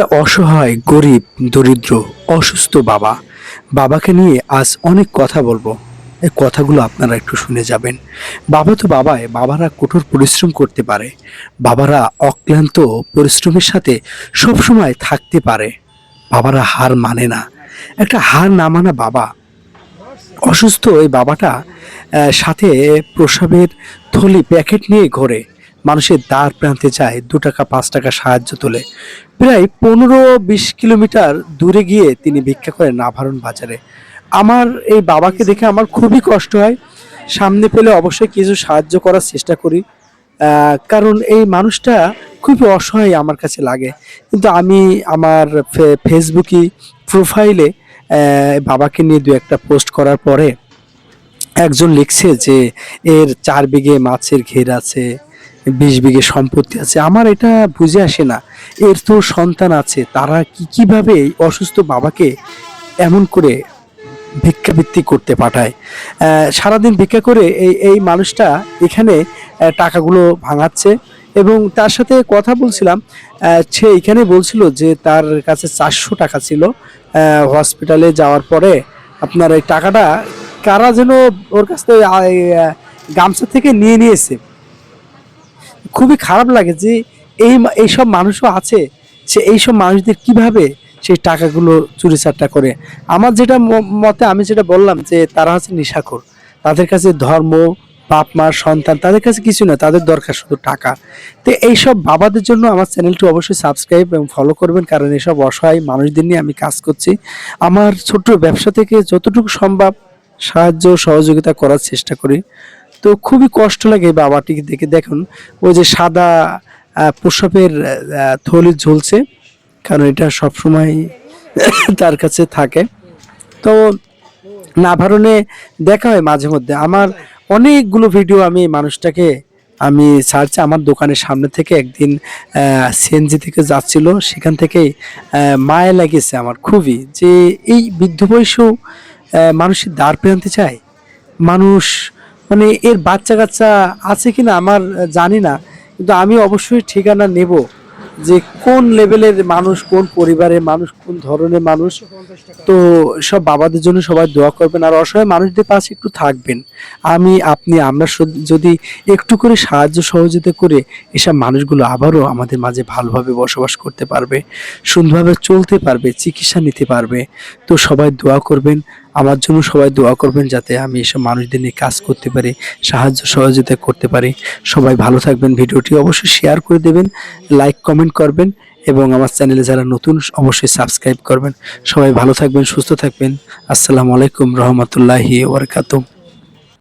একটা অসহায়, গরিব, দরিদ্র, অসুস্থ বাবা। বাবাকে নিয়ে আজ অনেক কথা বলব। এই কথাগুলো আপনারা একটু শুনে যাবেন। বাবা তো বাবায়, বাবারা কঠোর পরিশ্রম করতে পারে। বাবারা অক্লান্ত পরিশ্রমের সাথে সবসময় থাকতে পারে। বাবারা হার মানে না। একটা হার না মানা বাবা। অসুস্থ এই বাবাটা সাথে প্রসাবের থলি, প্যাকেট নিয়ে ঘোরে। মানুষের দ্বার প্রান্তে যায়, দু টাকা, পাঁচ টাকা সাহায্য তোলে। প্রায় পনেরো বিশ কিলোমিটার দূরে গিয়ে তিনি ভিক্ষা করেন নাভারণ বাজারে। আমার এই বাবাকে দেখে আমার খুবই কষ্ট হয়। সামনে পেলে অবশ্যই কিছু সাহায্য করার চেষ্টা করি। কারণ এই মানুষটা খুবই অসহায় আমার কাছে লাগে। কিন্তু আমি আমার ফেসবুকে প্রোফাইলে বাবাকে নিয়ে দু একটা পোস্ট করার পরে একজন লিখছে যে, এর চার বিঘে মাছের ঘের আছে। বিশ বিঘে সম্পত্তি আছে। আমার এটা বুঝে আসে না। এর তো সন্তান আছে। তারা কি, কীভাবে এই অসুস্থ বাবাকে এমন করে ভিক্ষাবৃত্তি করতে পাঠায়? সারাদিন ভিক্ষা করে এই এই মানুষটা এখানে টাকাগুলো ভাঙাচ্ছে এবং তার সাথে কথা বলছিলাম। সে এখানে বলছিল যে তার কাছে চারশো টাকা ছিল। হসপিটালে যাওয়ার পরে আপনার এই টাকাটা কারা যেন ওর কাছ থেকে গামছা থেকে নিয়ে নিয়েছে। খুবই খারাপ লাগে যে এই এইসব মানুষও আছে, সে এইসব মানুষদের কীভাবে সেই টাকাগুলো চুরি চাট্টা করে? আমার যেটা মতে আমি যেটা বললাম যে তারা হচ্ছে নিশাখোর। তাদের কাছে ধর্ম, বাপ মার সন্তান, তাদের কাছে কিছু না, তাদের দরকার শুধু টাকা। তো এইসব বাবাদের জন্য আমার চ্যানেলটি অবশ্যই সাবস্ক্রাইব এবং ফলো করবেন, কারণ এসব অসহায় মানুষদের নিয়ে আমি কাজ করছি। আমার ছোট্ট ব্যবসা থেকে যতটুকু সম্ভব সাহায্য, সহযোগিতা করার চেষ্টা করি। তো খুবই কষ্ট লাগে বাবাটিকে দেখে। দেখুন, ওই যে সাদা প্রসাবের থলি ঝুলছে, কারণ এটা সবসময় তার কাছে থাকে। তো নাভারণে দেখা হয় মাঝে মধ্যে। আমার অনেকগুলো ভিডিও আমি মানুষটাকে আমি ছাড়ছি। আমার দোকানের সামনে থেকে একদিন সিএনজি থেকে যাচ্ছিল। সেখান থেকে মায়া লেগেছে আমার খুবই যে এই বৃদ্ধ বয়সেও মানুষের দাঁড় প্রান্তে চায়। মানুষ মানে এর বাচ্চা কাচ্চা আছে কিনা আমার জানি না, কিন্তু আমি অবশ্যই ঠিকানা নেব যে কোন লেভেলের মানুষ, কোন পরিবারের মানুষ, কোন ধরনের মানুষ। তো সব বাবাদের জন্য সবাই দোয়া করবেন আর অসহায় মানুষদের পাশে একটু থাকবেন। আমি, আপনি, আমরা যদি একটু করে সাহায্য সহযোগিতা করে এসব মানুষগুলো আবারও আমাদের মাঝে ভালোভাবে বসবাস করতে পারবে, সুন্দরভাবে চলতে পারবে, চিকিৎসা নিতে পারবে। তো সবাই দোয়া করবেন। আমার জন্য সবাই দোয়া করবেন যাতে আমি এসব মানুষদের নিয়ে কাজ করতে পারি, সাহায্য সহযোগিতা করতে পারি। সবাই ভালো থাকবেন, ভিডিওটি অবশ্যই শেয়ার করে দেবেন, লাইক, কমেন্ট করবেন এবং আমার চ্যানেলে যারা নতুন অবশ্যই সাবস্ক্রাইব করবেন। সবাই ভালো থাকবেন, সুস্থ থাকবেন। আসসালামু আলাইকুম রহমতুল্লাহি ওবরকাতুহ